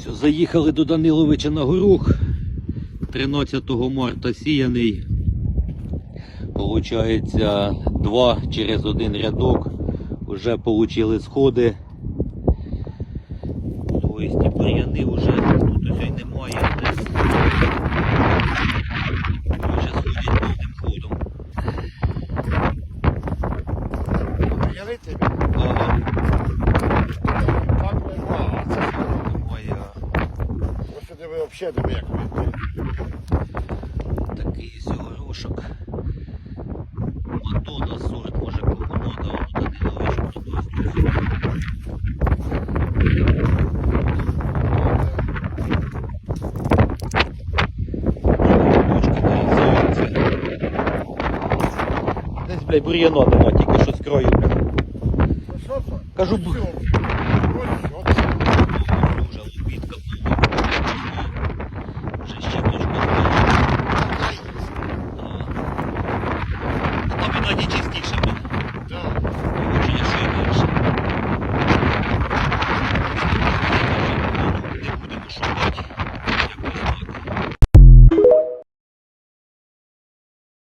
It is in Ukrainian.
Все, заїхали до Даниловича на горох. 13 марта сіяний. Получається, два через один рядок. Вже отримали сходи. Тобто бур'яни вже тут ось й немає. Вже сходять повним ходом. Тобі. Ага, взагалі диви, як видно. Такий ось горошок. Матона сорт, може кому надо, а ну Данилович продасть. Ручки нарізаються. Десь, блядь, бур'яна нема, тільки що з краю. Ну що це? Кажу, Ось цього